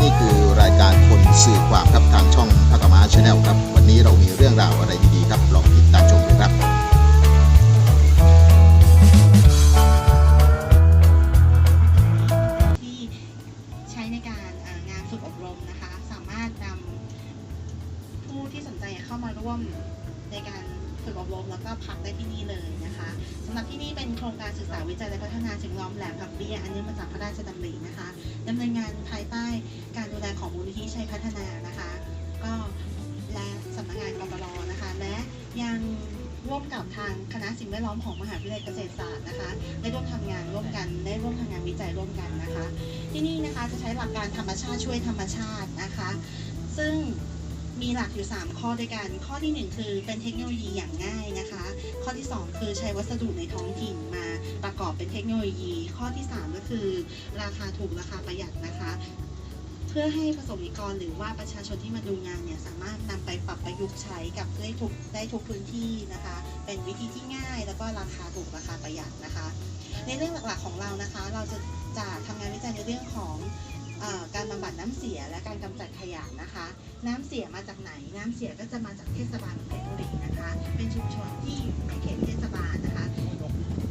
นี่คือรายการคนสื่อความครับทางช่องพักมาชาแนลครับ วันนี้เรามีเรื่องราวอะไรดีๆครับลองติดตามชมดูครับที่ใช้ในการงานฝึกอบรมนะคะ สามารถนำผู้ที่สนใจเข้ามาร่วมในการฝึกอบรมแล้วก็พักได้ที่นี่เลยนะคะสำหรับที่นี่เป็นโครงการศึกษาวิจัยและพัฒนาสิ่งล้อมแหลมพับเบี้ยอันเนื่มาจากพระราชดำรินะคะดำเนินงาน ภายใต้การดูแลของมูลนิธิชัยพัฒนานะคะ ก็และสำนักงานกปรนะคะ และยังร่วมกับทางคณะสิ่งแวดล้อมของมหาวิทยาลัยเกษตรศาสตร์นะคะได้ร่วมทำงานร่วมกันได้ร่วมทำงานวิจัยร่วมกันนะคะ ที่นี่นะคะจะใช้หลักการธรรมชาติช่วยธรรมชาตินะคะ ซึ่ง มีหลักอยู่ 3 ข้อด้วยกัน ข้อทีหนึ่1 คือเป็นเทคโนโลยีอย่างง่ายนะคะ ข้อที่ 2 คือใช้วัสดุในท้องถิ่นมาประกอบเป็นเทคโนโลยี ข้อที่ 3 ก็คือ ราคาถูกราคาประหยัดนะคะ เพื่อให้ประสบนิกรหรือว่าประชาชนที่มาดูงานเนี่ยสามารถนำไปปรับประยุกต์ใช้กับได้ทุกได้ทุกพื้นที่นะคะ เป็นวิธีที่ง่ายแล้วก็ราคาถูกราคาประหยัดนะคะ ในเรื่องหลักๆของเรานะคะ เราจะจะทำงานวิจัยในเรื่องของ การบำบัดน้ำเสียและการกำจัดขยะนะคะ น้ำเสียมาจากไหน น้ำเสียก็จะมาจากเทศบาลเพชรบุรีนะคะ เป็นชุมชนที่อยู่ในเขตเทศบาลนะคะ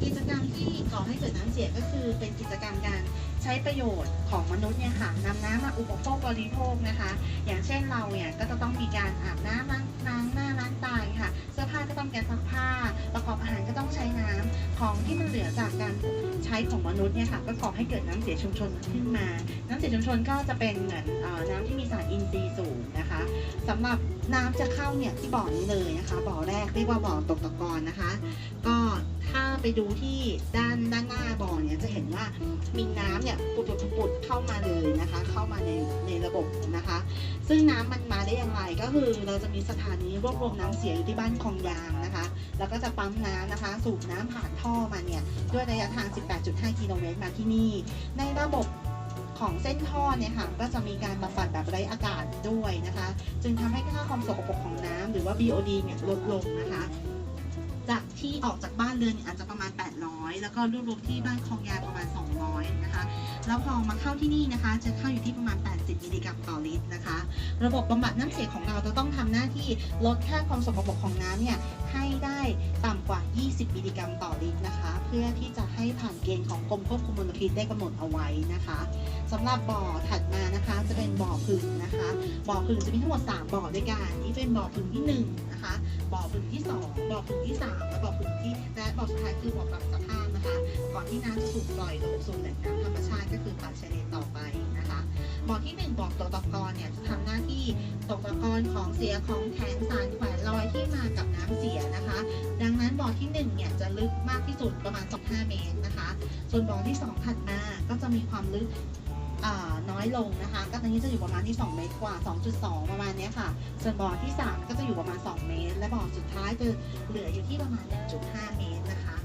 กิจกรรมที่ก่อให้เกิดน้ำเสียก็คือเป็นกิจกรรมการใช้ประโยชน์ของมนุษย์เนี่ยค่ะนำน้ำมาอุปโภคบริโภคนะคะ อย่างเช่นเราเนี่ยก็จะต้องมีการอาบน้ำล้างล้างหน้าล้างตาค่ะ เสื้อผ้าก็ต้องการซักผ้า ประกอบอาหารก็ต้องใช้น้ำของที่มันเหลือจากการใช้ของมนุษย์เนี่ยค่ะก็ก่อให้เกิดน้ำเสียชุมชนขึ้นมา น้ำเสียชุมชนก็จะเป็นเหมือนอน้ำที่มีสารอินทรีย์สูงนะคะสำหรับน้ำจะเข้าเนี่ยที่บ่อนี้เลยนะคะ บ่อแรกเรียกว่าบ่อตกตะกอนนะคะ ไปดูที่ด้านด้านหน้าบ่อเนี่ยจะเห็นว่ามีน้ำเนี่ยปุดปุดปุดเข้ามาเลยนะคะ เข้ามาในในระบบนะคะ ซึ่งน้ำมันมาได้อย่างไรก็คือ เราจะมีสถานีรวบรวมน้ำเสียอยู่ที่บ้านคลองยางนะคะ แล้วก็จะปั๊มน้ำนะคะ สูบน้ำผ่านท่อมาเนี่ยด้วยระยะทาง 18.5 กิโลเมตรมาที่นี่ ในระบบของเส้นท่อเนี่ยค่ะก็จะมีการบำบัดแบบไร้อากาศด้วยนะคะ จึงทำให้ค่าความสกปรกของน้ำหรือว่า BOD เนี่ยลดลงนะคะ ที่ออกจากบ้านเรือนอาจจะประมาณ 800 แล้วก็รวบรวมที่บ้านคลองยาประมาณ 200 นะคะ แล้วพอมาเข้าที่นี่นะคะ จะเข้าอยู่ที่ประมาณ 80 มิลลิกรัมต่อลิตรนะคะ ระบบบำบัดน้ำเสียของเราจะต้องทำหน้าที่ลดค่าความสกปรกของน้ำเนี่ยให้ได้ต่ำกว่า 20 มิลลิกรัมต่อลิตรนะคะ เพื่อที่จะให้ผ่านเกณฑ์ของกรมควบคุมมลพิษได้กำหนดเอาไว้นะคะสำหรับบ่อถัดมานะคะ จะเป็นบ่อพึ่งนะคะ บ่อพึ่งจะมีทั้งหมด 3 บ่อด้วยกัน นี่เป็นบ่อพึ่งที่1นะคะ บ่อพึ่งที่2บ่อพึ่งที่3และบ่อพึ่งที่และบ่อสุดท้ายคือบ่อปรับสภาพนะคะ ก่อนที่น้ำจะถูกปล่อยลงสู่แหล่งน้ำธรรมชาติก็คือป่าชายเลนต่อไปนะคะบ่อที่1บ่อตกตะกอนเนี่ยจะทำหน้าที่ตกตะกอนของเสียของแข็งสารแขวนลอยที่มากับน้ำเสียนะคะ ดังนั้นบ่อที่1เนี่ยจะลึกมากที่สุดประมาณ 25 เมตรนะคะ ส่วนบ่อที่ 2 ถัดมาก็จะมีความลึก น้อยลงนะคะก็ตอนนี้จะอยู่ประมาณที่ 2 เมตรกว่า 2.2 ประมาณนี้ค่ะ ส่วนบ่อที่ 3 ก็จะอยู่ประมาณ 2 เมตร และบ่อสุดท้ายจะเหลืออยู่ที่ประมาณ 1.5 เมตรนะคะ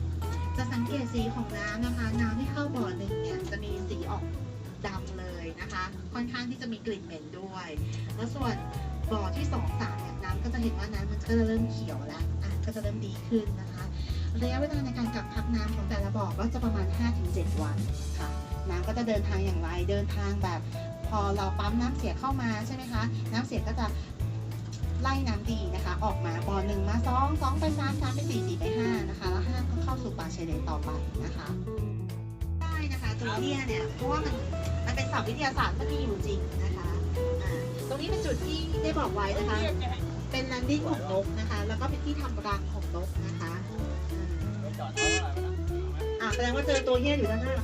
จะสังเกตสีของน้ำนะคะ น้ำที่เข้าบ่อหนึ่งเนี่ยจะมีสีออกดำเลยนะคะ ค่อนข้างที่จะมีกลิ่นเหม็นด้วย แล้วส่วนบ่อที่2 3เนี่ยน้ำก็จะเห็นว่าน้ำมันก็จะเริ่มเขียวแล้วอะก็จะเริ่มดีขึ้นนะคะ ระยะเวลาในการกักพักน้ำของแต่ละบ่อก็จะประมาณ 5-7 วันค่ะ น้ำก็จะเดินทางอย่างไร เดินทางแบบ พอเราปั๊มน้ำเสียเข้ามาใช่ไหมคะ น้ำเสียก็จะไล่น้ำดีนะคะ ออกมาบ่อหนึ่งมาสองสองไปสามสามไปสี่สี่ไปห้านะคะ แล้วห้าก็เข้าสู่ป่าชายเลนต่อไปนะคะ ได้นะคะตัวเนี้ยเนี่ยเพราะว่ามันมันเป็นศัพท์วิทยาศาสตร์ที่มีอยู่จริงนะคะอ่าตรงนี้เป็นจุดที่ได้บอกไว้นะคะ เป็นแลนดิ้งของนกนะคะ แล้วก็เป็นที่ทำรังของนกนะคะอ่าอ่าแสดงว่าเจอตัวเฮี้ยอยู่ด้านหน้า